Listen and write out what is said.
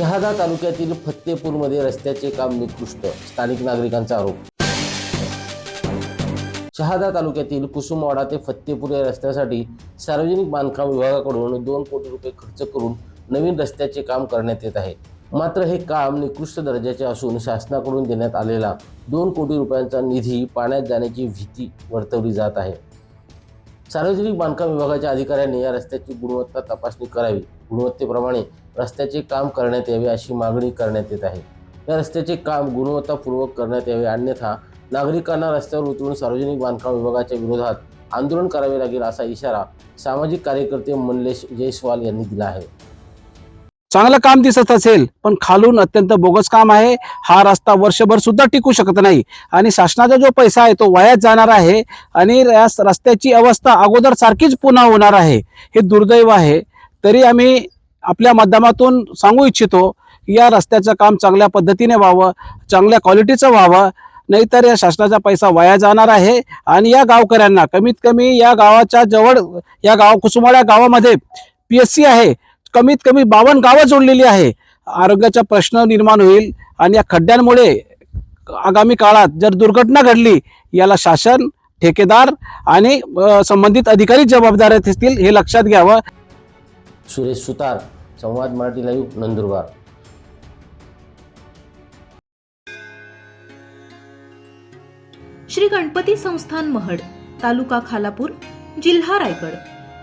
शहादा तालुक्यातील फत्तेपूरमध्ये रस्त्याचे काम निकृष्ट स्थानिक नागरिकांचा आरोप. शहादा तालुक्यातील कुसुमवाडा ते फत्तेपूर या रस्त्यासाठी सार्वजनिक बांधकाम विभागाकडून दोन कोटी रुपये खर्च करून नवीन रस्त्याचे काम करण्यात येत आहे. मात्र हे काम निकृष्ट दर्जाचे असून शासनाकडून देण्यात आलेला दोन कोटी रुपयांचा निधी पाण्यात जाण्याची भीती वर्तवली जात आहे. सार्वजनिक बांधकाम विभागाच्या अधिकाऱ्यांनी या रस्त्याची गुणवत्ता तपासणी करावी. गुणवत्तेप्रमाणे रस्त्याचे काम करण्यात यावे अशी मागणी करण्यात येत आहे. या रस्त्याचे काम गुणवत्तापूर्वक करण्यात यावे अन्यथा नागरिकांना रस्त्यावर उतरून सार्वजनिक बांधकाम विभागाच्या विरोधात आंदोलन करावे लागेल असा इशारा सामाजिक कार्यकर्ते मनलेश जयस्वाल यांनी दिला आहे. चांगलं काम दिसत असेल पण खालून अत्यंत बोगस काम आहे. हा रस्ता वर्षभर सुद्धा टिकू शकत नाही. आणि शासनाचा जो पैसा आहे तो वायाच जाणार आहे आणि या रस्त्याची अवस्था अगोदर सारखीच पुन्हा होणार आहे. हे दुर्दैव आहे. तरी आम्ही आपल्या माध्यमातून सांगू इच्छितो की या रस्त्याचं काम चांगल्या पद्धतीने व्हावं चांगल्या क्वालिटीचं व्हावं नाहीतर या शासनाचा पैसा वाया जाणार आहे. आणि या गावकऱ्यांना कमीत कमी या गावाच्या जवळ या गाव कुसुमाळ्या गावामध्ये पी एस सी आहे. कमीत कमी बावन्न गावं जोडलेली आहे. आरोग्याचा प्रश्न निर्माण होईल आणि या खड्ड्यांमुळे आगामी काळात जर दुर्घटना घडली याला शासन ठेकेदार आणि संबंधित अधिकारी जबाबदार असतील हे लक्षात घ्यावं. सुरेश सुतार संवाद मराठी लाईव्ह नंदुरबार. श्री गणपती संस्थान महड तालुका खालापूर जिल्हा रायगड.